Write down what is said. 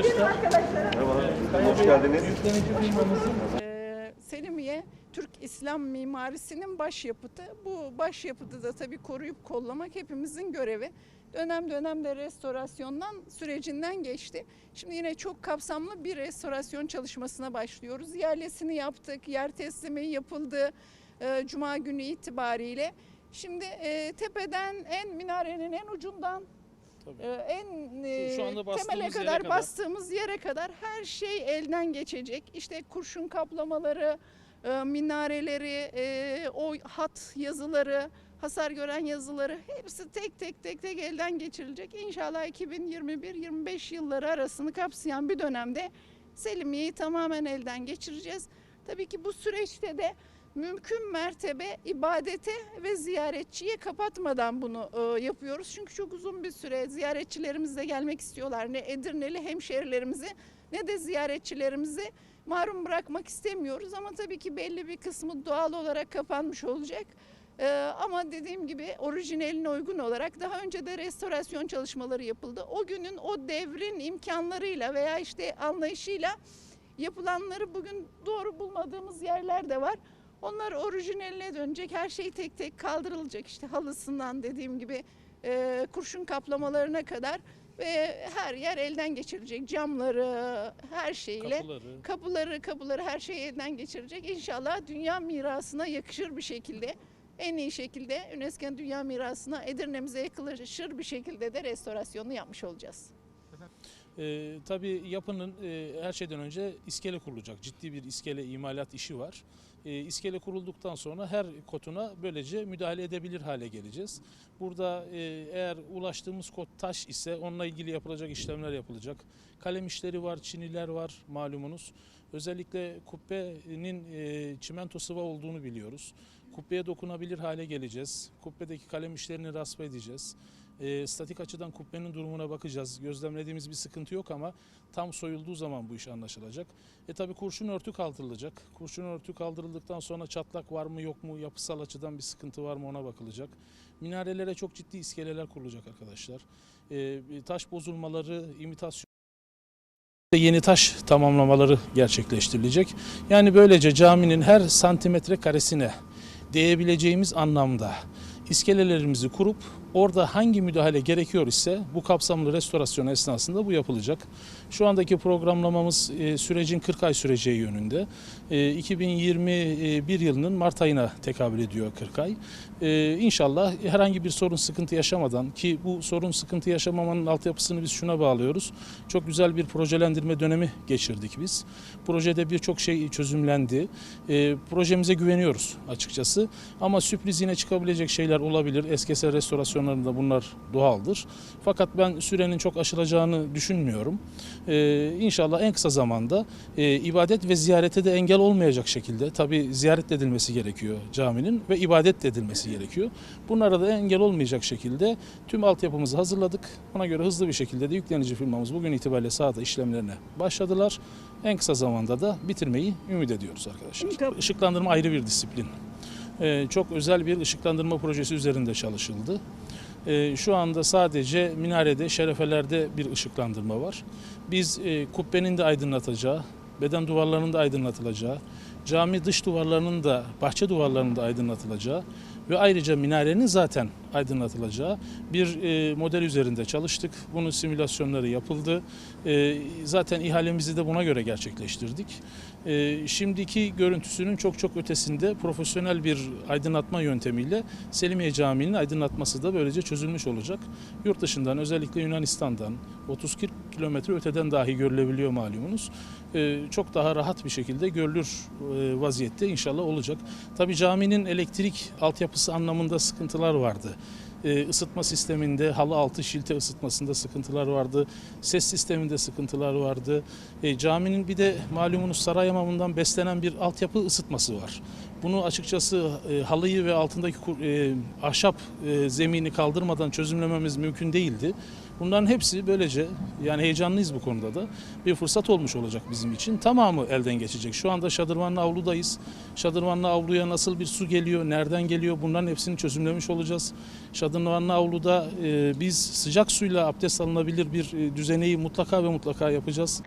Merhaba, hoş geldiniz. Ee, Selimiye Türk İslam mimarisinin başyapıtı. Bu başyapıtı da tabii koruyup kollamak hepimizin görevi. Dönem dönem de restorasyondan sürecinden geçti. Şimdi yine çok kapsamlı bir restorasyon çalışmasına başlıyoruz. Yerlesini yaptık, yer teslimi yapıldı e, Cuma günü itibariyle. Şimdi e, tepeden en minarenin en ucundan Tabii. e, en e, şu anda bastığımız temele yere kadar, kadar. bastığımız yere kadar her şey elden geçecek. İşte kurşun kaplamaları, e, minareleri, e, o hat yazıları, hasar gören yazıları hepsi tek tek tek tek elden geçirilecek. İnşallah 2021-25 yılları arasını kapsayan bir dönemde Selimiye'yi tamamen elden geçireceğiz. Tabii ki bu süreçte de mümkün mertebe ibadete ve ziyaretçiye kapatmadan bunu e, yapıyoruz. Çünkü çok uzun bir süre ziyaretçilerimiz de gelmek istiyorlar. Ne Edirneli hemşehrilerimizi ne de ziyaretçilerimizi mahrum bırakmak istemiyoruz. Ama tabii ki belli bir kısmı doğal olarak kapanmış olacak. Ee, ama dediğim gibi orijinaline uygun olarak daha önce de restorasyon çalışmaları yapıldı. O günün o devrin imkanlarıyla veya işte anlayışıyla yapılanları bugün doğru bulmadığımız yerler de var. Onlar orijinaline dönecek. Her şey tek tek kaldırılacak. İşte halısından dediğim gibi e, kurşun kaplamalarına kadar ve her yer elden geçirilecek. Camları, her şeyle. kapıları. Kapıları, kapıları her şeyi elden geçirecek. İnşallah dünya mirasına yakışır bir şekilde, en iyi şekilde UNESCO'nun dünya mirasına Edirne'mize yakışır bir şekilde de restorasyonunu yapmış olacağız. Ee, tabii yapının e, her şeyden önce iskele kurulacak. Ciddi bir iskele imalat işi var. Ee, iskele kurulduktan sonra her kotuna böylece müdahale edebilir hale geleceğiz. Burada e, eğer ulaştığımız kod taş ise onunla ilgili yapılacak işlemler yapılacak. Kalem işleri var, çiniler var malumunuz. Özellikle kubbenin e, çimento sıva olduğunu biliyoruz. Kubbeye dokunabilir hale geleceğiz. Kubbedeki kalem işlerini rasp edeceğiz. E, statik açıdan kubbenin durumuna bakacağız. Gözlemlediğimiz bir sıkıntı yok ama tam soyulduğu zaman bu iş anlaşılacak. E tabi kurşun örtü kaldırılacak. Kurşun örtü kaldırıldıktan sonra çatlak var mı yok mu, yapısal açıdan bir sıkıntı var mı ona bakılacak. Minarelere çok ciddi iskeleler kurulacak arkadaşlar. E, taş bozulmaları, imitasyon yeni taş tamamlamaları gerçekleştirilecek. Yani böylece caminin her santimetre karesine değebileceğimiz anlamda iskelelerimizi kurup orada hangi müdahale gerekiyor ise bu kapsamlı restorasyon esnasında bu yapılacak. Şu andaki programlamamız e, sürecin 40 ay süreceği yönünde. E, 2021 yılının Mart ayına tekabül ediyor 40 ay. E, İnşallah herhangi bir sorun sıkıntı yaşamadan ki bu sorun sıkıntı yaşamamanın altyapısını biz şuna bağlıyoruz. Çok güzel bir projelendirme dönemi geçirdik biz. Projede birçok şey çözümlendi. E, projemize güveniyoruz açıkçası. Ama sürpriz yine çıkabilecek şeyler olabilir. Eskese restorasyonlarında bunlar doğaldır. Fakat ben sürenin çok aşılacağını düşünmüyorum. E, inşallah en kısa zamanda e, ibadet ve ziyarete de engel olmayacak şekilde tabi ziyaret edilmesi gerekiyor caminin ve ibadet de edilmesi gerekiyor. Bunlara da engel olmayacak şekilde tüm altyapımızı hazırladık. Ona göre hızlı bir şekilde de yüklenici firmamız bugün itibariyle sahada işlemlerine başladılar. En kısa zamanda da bitirmeyi ümit ediyoruz arkadaşlar. Işıklandırma ayrı bir disiplin. Ee, çok özel bir ışıklandırma projesi üzerinde çalışıldı. Ee, şu anda sadece minarede, şerefelerde bir ışıklandırma var. Biz e, kubbenin de aydınlatacağı, beden duvarlarının da aydınlatılacağı, cami dış duvarlarının da, bahçe duvarlarının da aydınlatılacağı ve ayrıca minarenin zaten aydınlatılacağı bir e, model üzerinde çalıştık. Bunun simülasyonları yapıldı. E, zaten ihalemizi de buna göre gerçekleştirdik. E, şimdiki görüntüsünün çok çok ötesinde profesyonel bir aydınlatma yöntemiyle Selimiye Camii'nin aydınlatması da böylece çözülmüş olacak. Yurt dışından özellikle Yunanistan'dan 30-40 kilometre öteden dahi görülebiliyor malumunuz. E, çok daha rahat bir şekilde görülür e, vaziyette inşallah olacak. Tabii caminin elektrik altyapısı anlamında sıkıntılar vardı. E, ısıtma sisteminde halı altı şilte ısıtmasında sıkıntılar vardı. Ses sisteminde sıkıntılar vardı. E, caminin bir de malumunuz saray hamamından beslenen bir altyapı ısıtması var. Bunu açıkçası e, halıyı ve altındaki e, ahşap e, zemini kaldırmadan çözümlememiz mümkün değildi. Bunların hepsi böylece yani heyecanlıyız bu konuda da bir fırsat olmuş olacak bizim için. Tamamı elden geçecek. Şu anda Şadırvanlı avludayız. Şadırvanlı avluya nasıl bir su geliyor, nereden geliyor bunların hepsini çözümlemiş olacağız. Şadırvanlı avluda e, biz sıcak suyla abdest alınabilir bir e, düzeneyi mutlaka ve mutlaka yapacağız.